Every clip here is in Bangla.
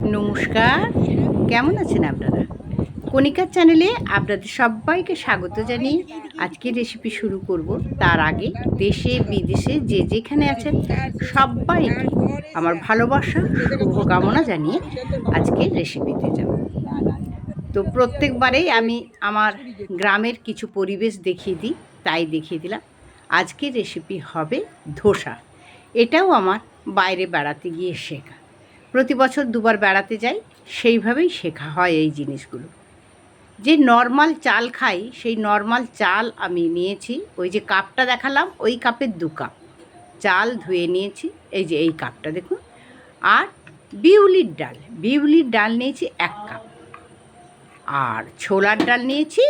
নমস্কার, কেমন আছেন আপনারা? কণিকার চ্যানেলে আপনাদের সবাইকে স্বাগত জানিয়ে আজকে রেসিপি শুরু করব। তার আগে দেশে, বিদেশে যে যেখানে আছেন সবাইকে আমার ভালোবাসা, শুভকামনা জানিয়ে আজকে রেসিপিতে যাব। তো প্রত্যেকবারেই আমি আমার গ্রামের কিছু পরিবেশ দেখিয়ে দিই, তাই দেখিয়ে দিলাম। আজকের রেসিপি হবে ধোসা। এটাও আমার বাইরে বেড়াতে গিয়ে শেখা। প্রতি বছর দুবার বেড়াতে যাই, সেইভাবেই শেখা হয় এই জিনিসগুলো। যে নর্মাল চাল খাই, সেই নর্মাল চাল আমি নিয়েছি, ওই যে কাপটা দেখালাম, ওই কাপের দু কাপ। চাল ধুয়ে নিয়েছি, এই যে এই কাপটা দেখুন। আর বিউলির ডাল বিউলির ডাল নিয়েছি এক কাপ। আর ছোলার ডাল নিয়েছি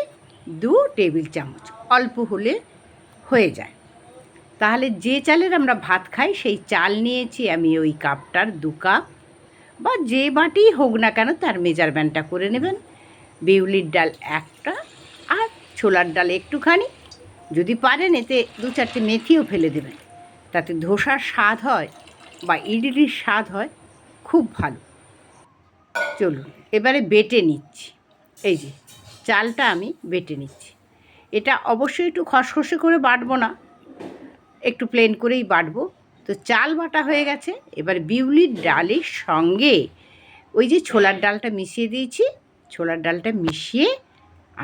দু টেবিল চামচ, অল্প হলে হয়ে যায়। তাহলে যে চালের আমরা ভাত খাই, সেই চাল নিয়েছি আমি ওই কাপটার দু কাপ। বা যে বাটিই হোক না কেন তার মেজারমেন্টটা করে নেবেন। বিউলির ডাল একটা আর ছোলার ডাল একটুখানি। যদি পারেন এতে দু চারটে মেথিও ফেলে দেবেন। তাতে ধোসার স্বাদ হয় বা ইডলির স্বাদ হয়, খুব ভালো। চলুন, এবারে বেটে নিচ্ছি। এই যে, চালটা আমি বেটে নিচ্ছি। এটা অবশ্যই একটু খসখসে করে বাটবো না। একটু প্লেন করেই বাটবো। তো চাল বাটা হয়ে গেছে। এবার বিউলির ডালের সঙ্গে ওই যে ছোলার ডালটা মিশিয়ে দিয়েছি। ছোলার ডালটা মিশিয়ে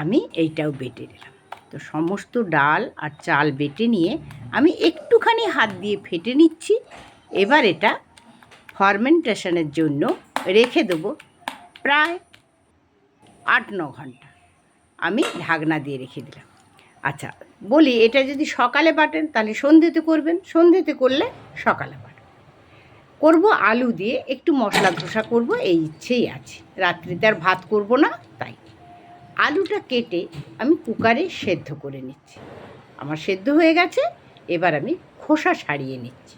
আমি এইটাও বেটে দিলাম তো সমস্ত ডাল আর চাল বেটে নিয়ে আমি একটুখানি হাত দিয়ে ফেটে নিচ্ছি। এবার এটা ফার্মেন্টেশনের জন্য রেখে দেবো প্রায় আট ন ঘণ্টা। আমি ঢাকনা দিয়ে রেখে দিলাম। আচ্ছা বলি, এটা যদি সকালে বাটেন, তাহলে সন্ধ্যেতে করবেন, সন্ধ্যেতে করলে সকালে বাটেন। করব আলু দিয়ে, একটু মশলা ধোসা করব, এই ইচ্ছেই আছে। রাত্রিতে আর ভাত করব না, তাই। আলুটা কেটে আমি কুকারে সেদ্ধ করে নিচ্ছি। আমার সেদ্ধ হয়ে গেছে, এবার আমি খোসা ছাড়িয়ে নিচ্ছি।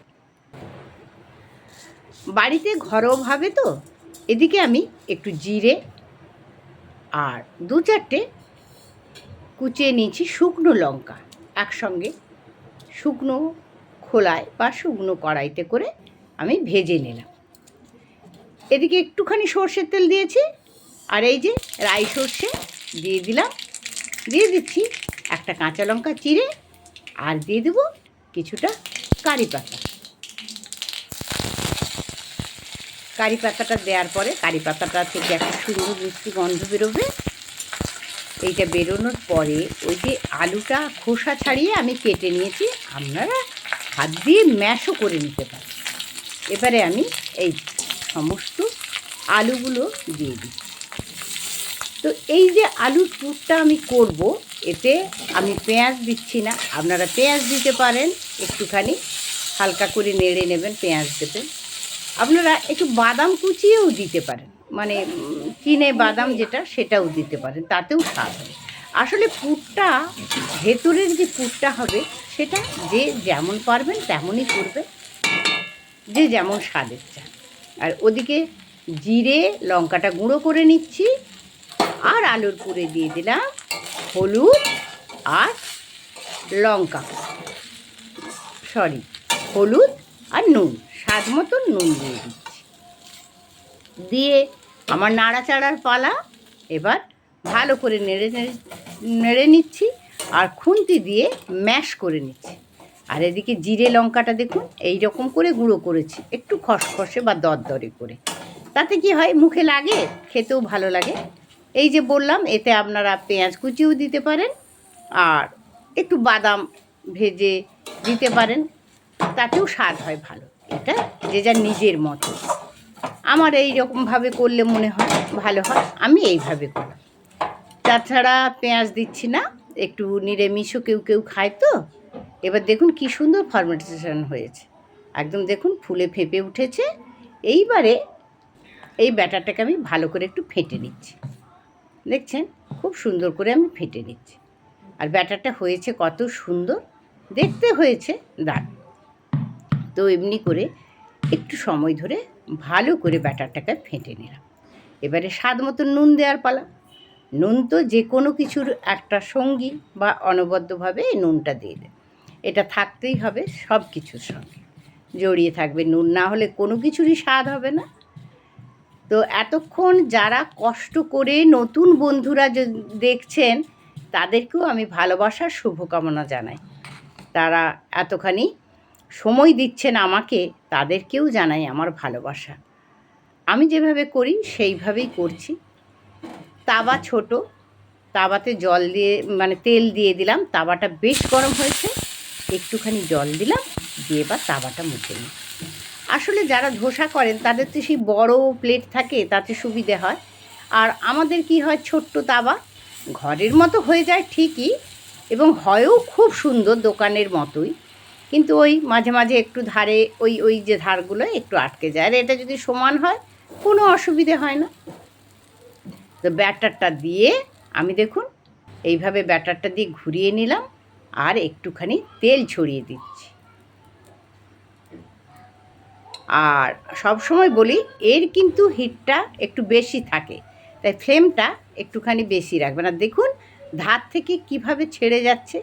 বাড়িতে ঘরোয়াভাবে তো, এদিকে আমি একটু জিরে আর দু চারটে কুচিয়ে নিয়েছি শুকনো লঙ্কা একসঙ্গে। শুকনো খোলায় বা শুকনো কড়াইতে করে আমি ভেজে নিলাম। এদিকে একটুখানি সর্ষের তেল দিয়েছি আর এই যে রাই সর্ষে দিয়ে দিলাম। দিয়ে দিচ্ছি একটা কাঁচা লঙ্কা চিড়ে আর দিয়ে দেবো কিছুটা কারি পাতা। কারি পাতাটা দেওয়ার পরে কারি পাতাটা থেকে একটা সুন্দর মিষ্টি গন্ধ বেরোবে। এইটা বেরোনোর পরে ওই যে আলুটা খোসা ছাড়িয়ে আমি কেটে নিয়েছি, আপনারা হাত দিয়ে ম্যাশও করে নিতে পারেন। এবারে আমি এই সমস্ত আলুগুলো দিয়ে দিই। তো এই যে আলুর পুরটা আমি করব, এতে আমি পেঁয়াজ দিচ্ছি না, আপনারা পেঁয়াজ দিতে পারেন, একটুখানি হালকা করে নেড়ে নেবেন, পেঁয়াজ দেবেন। আপনারা একটু বাদাম কুচিয়েও দিতে পারেন। মানে চিনে বাদাম যেটা, সেটাও দিতে পারেন, তাতেও স্বাদ হবে। আসলে পুরটা, ভেতরের যে পুরটা হবে, সেটা যে যেমন পারবেন, তেমনই করবে, যে যেমন স্বাদের চান। আর ওদিকে জিরে, লঙ্কাটা গুঁড়ো করে নিচ্ছি, আর আলুর পুরে দিয়ে দিলাম হলুদ আর লঙ্কা সরি হলুদ আর নুন, স্বাদ মতন নুন দিয়ে দিচ্ছি। দিয়ে আমার নাড়াচাড়ার পালা এবার ভালো করে নেড়ে নেড়ে নেড়ে নিচ্ছি আর খুন্তি দিয়ে ম্যাশ করে নিচ্ছি। আর এদিকে জিরে লঙ্কাটা দেখুন এই রকম করে গুঁড়ো করেছি, একটু খসখসে বা দরদরে করে। তাতে কি হয়, মুখে লাগে, খেতেও ভালো লাগে। এই যে বললাম, এতে আপনারা পেঁয়াজ কুচিও দিতে পারেন আর একটু বাদাম ভেজে দিতে পারেন, তাতেও স্বাদ হয় ভালো। এটা যে যার নিজের মতো। আমার এই রকমভাবে করলে মনে হয় ভালো হয়, আমি এইভাবে করি তাছাড়া পেঁয়াজ দিচ্ছি না, একটু নিরামিষও কেউ কেউ খায় তো। এবার দেখুন কি সুন্দর ফার্মেন্টেশন হয়েছে। একদম দেখুন ফুলে ফেপে উঠেছে। এইবারে এই ব্যাটারটাকে আমি ভালো করে একটু ফেটে নিচ্ছি। দেখছেন? খুব সুন্দর করে আমি ফেটে নিচ্ছি। আর ব্যাটারটা হয়েছে কত সুন্দর। দেখতে হয়েছে দারুণ। তো এমনি করে একটু সময় ধরে ভালো করে ব্যাটারটাকে ফেটে নিলাম। এবারে স্বাদ মতো নুন দেওয়ার পালা। নুন তো যে কোনো কিছুর একটা সঙ্গী বা অনবদ্যভাবে এই নুনটা দিয়ে দেন এটা থাকতেই হবে সব কিছুর সঙ্গে। জড়িয়ে থাকবে নুন, না হলে কোনো কিছুরই স্বাদ হবে না। তো এতক্ষণ যারা কষ্ট করে নতুন বন্ধুরা দেখছেন, তাদেরকেও আমি ভালোবাসার শুভকামনা জানাই। তারা এতখানি সময় দিচ্ছেন আমাকে, তাদেরকেও জানাই আমার ভালোবাসা। আমি যেভাবে করি, সেইভাবেই করছি। তাবা ছোট, তাওয়াতে জল দিয়ে মানে তেল দিয়ে দিলাম, তাওয়াটা বেশ গরম হয়েছে। একটুখানি জল দিলাম, দিয়ে বা তাওয়াটা মুছে নিই আসলে যারা ধোসা করেন, তাদের তো সেই বড় প্লেট থাকে, তাতে সুবিধে হয়। আর আমাদের কি হয়, ছোট্ট তাবা ঘরের মতো হয়ে যায় ঠিকই, এবং হয়ও খুব সুন্দর দোকানের মতোই। কিন্তু ওই মাঝে মাঝে একটু ধারে ওই ওই যে ধারগুলো একটু আটকে যায়। আর এটা যদি সমান হয়, কোনো অসুবিধে হয় না। তো ব্যাটারটা দিয়ে আমি দেখুন, এইভাবে ব্যাটারটা দিয়ে ঘুরিয়ে নিলাম আর একটুখানি তেল ছড়িয়ে দিচ্ছি। আর সব সময় বলি, এর কিন্তু হিটটা একটু বেশি থাকে। তাই ফ্লেমটা একটুখানি বেশি রাখবেন। আর দেখুন, ধার থেকে কীভাবে ছেড়ে যাচ্ছে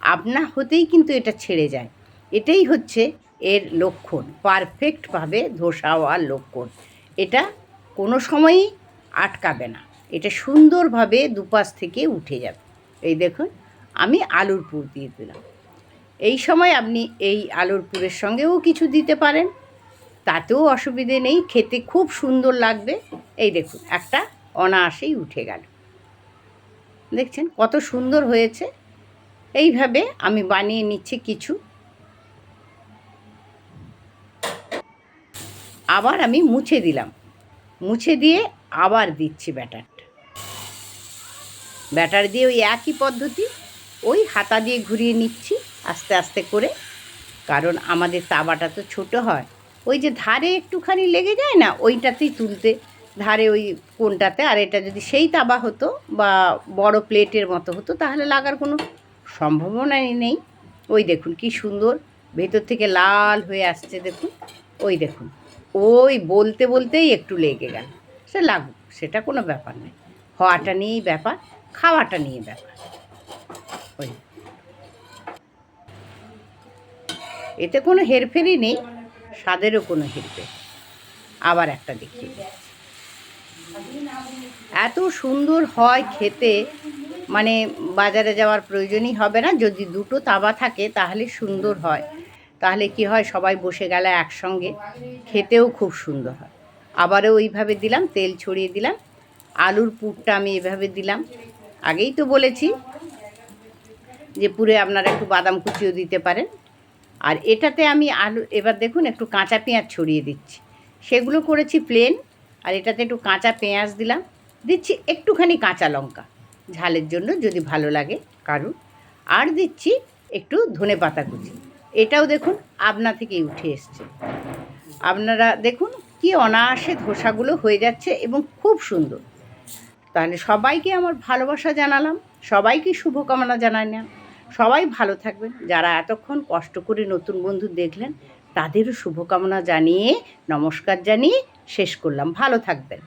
আপনা হতেই কিন্তু এটা ছেড়ে যায়। এটাই হচ্ছে এর লক্ষণ পারফেক্টভাবে ধোসা হওয়ার লক্ষণ। এটা কোনো সময়ই আটকাবে না। এটা সুন্দরভাবে দুপাশ থেকে উঠে যাবে। এই দেখুন, আমি আলুর পুর দিয়ে দিলাম। এই সময় আপনি এই আলুর পুরের সঙ্গেও কিছু দিতে পারেন। তাতেও অসুবিধে নেই, খেতে খুব সুন্দর লাগবে। এই দেখুন, একটা অনায়াসেই উঠে গেল। দেখছেন কত সুন্দর হয়েছে। এইভাবে আমি বানিয়ে নিচ্ছি কিছু আবার আমি মুছে দিলাম। মুছে দিয়ে আবার দিচ্ছি ব্যাটারটা। ব্যাটার দিয়ে ওই একই পদ্ধতি, ওই হাতা দিয়ে ঘুরিয়ে নিচ্ছি আস্তে আস্তে করে। কারণ আমাদের তাওয়াটা তো ছোট হয়। ওই যে ধারে একটুখানি লেগে যায় না, ওইটাতেই তুলতে। ধারে ওই কোনটাতে, আর এটা যদি সেই তাবা হতো বা বড় প্লেটের মতো হতো, তাহলে লাগার কোনো সম্ভাবনাই নেই। ওই দেখুন কি সুন্দর, ভেতর থেকে লাল হয়ে আসছে দেখুন। ওই দেখুন। ওই বলতে বলতেই একটু লেগে গেল। সে লাগুক, সেটা কোনো ব্যাপার নেই হওয়াটা নিয়েই ব্যাপার, খাওয়াটা নিয়ে ব্যাপার। ওই। এতে কোনো হেরফেরই নেই, স্বাদেরও কোনো হেরফের। আবার একটা দিই। এত সুন্দর হয় খেতে মানে বাজারে যাওয়ার প্রয়োজনই হবে না। যদি দুটো তাওয়া থাকে তাহলে সুন্দর হয়। তাহলে কি হয়? সবাই বসে গেলে একসঙ্গে। খেতেও খুব সুন্দর হয়। আবারও ওইভাবে দিলাম, তেল ছড়িয়ে দিলাম। আলুর পুরটা আমি এভাবে দিলাম। আগেই তো বলেছি যে পুরে আপনারা একটু বাদাম কুচিও দিতে পারেন। আর এটাতে আমি আলু, এবার দেখুন একটু কাঁচা পেঁয়াজ ছড়িয়ে দিচ্ছি। সেগুলো করেছি প্লেন আর এটাতে একটু কাঁচা পেঁয়াজ দিলাম। দিচ্ছি একটুখানি কাঁচা লঙ্কা। ঝালের জন্য যদি ভালো লাগে, কারুর। আর দিচ্ছি একটু ধনে পাতা কুচি। এটাও দেখুন আপনা থেকেই উঠে এসছে। আপনারা দেখুন কি অনায়াসে ধোসাগুলো হয়ে যাচ্ছে এবং খুব সুন্দর। তাহলে সবাইকে আমার ভালোবাসা জানালাম, সবাইকে শুভকামনা জানালাম সবাই ভালো থাকবেন। যারা এতক্ষণ কষ্ট করে নতুন বন্ধু দেখলেন, তাদেরও শুভকামনা জানিয়ে, নমস্কার জানিয়ে শেষ করলাম। ভালো থাকবেন।